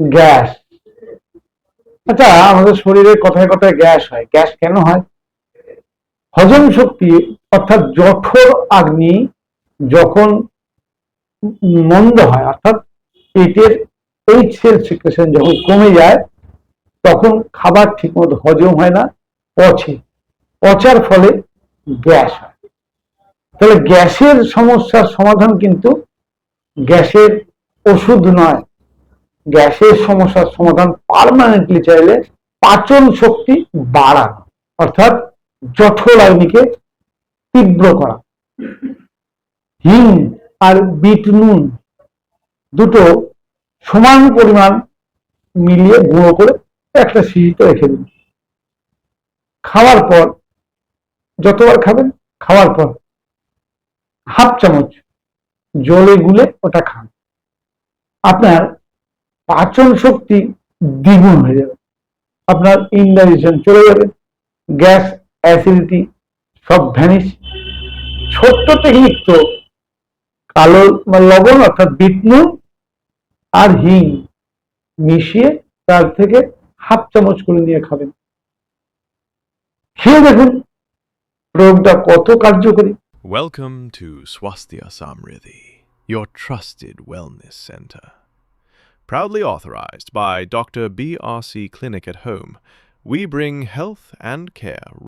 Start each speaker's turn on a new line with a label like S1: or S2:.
S1: Gas. আচ্ছা আমাদের শরীরে কথায় কথায় গ্যাস হয়। গ্যাস কেন হয়? হজম শক্তি, অর্থাৎ জঠর আগ্নি যখন মন্দ হয়, অর্থাৎ পেটের এইচ সেল সিক্রেশন যখন কমে যায়, তখন খাবার ঠিকমতো হজম হয় না, পচে। পচার ফলে গ্যাস হয়। তাহলে গ্যাসের সমস্যার সমাধান কিন্তু গ্যাসের ওষুধ নয় গ্যাসের সমস্যার সমাধান পার্মানেন্টলি চাইলে পাচন শক্তি বাড়ানো, অর্থাৎ জঠর অগ্নিকে তীব্র করা। হিং আর বিট নুন দুটো সমান পরিমাণ মিলিয়ে গুঁড়ো করে একটা সিঁড়িতে রেখে দিন। খাওয়ার পর, যতবার খাবেন, খাওয়ার পর হাফ চামচ জলে গুলে ওটা খান। আপনার পাচন শক্তি দ্বিগুণ হয়ে যাবে। আপনার ইনডাইজেশন চলে যাবে গ্যাস অ্যাসিডিটি সব ভ্যানিশ। ছোট্ট টেকনিক তো কালো লবণ অর্থাৎ বিট নুন আর হিং মিশিয়ে তার থেকে হাফ চামচ করে নিয়ে খাবেন। খেয়ে দেখুন প্রয়োগটা কত কার্যকরী।
S2: Welcome to Swasthya Samriddhi, your trusted wellness center. Proudly authorized by Dr. BRC Clinic at Home, we bring health and care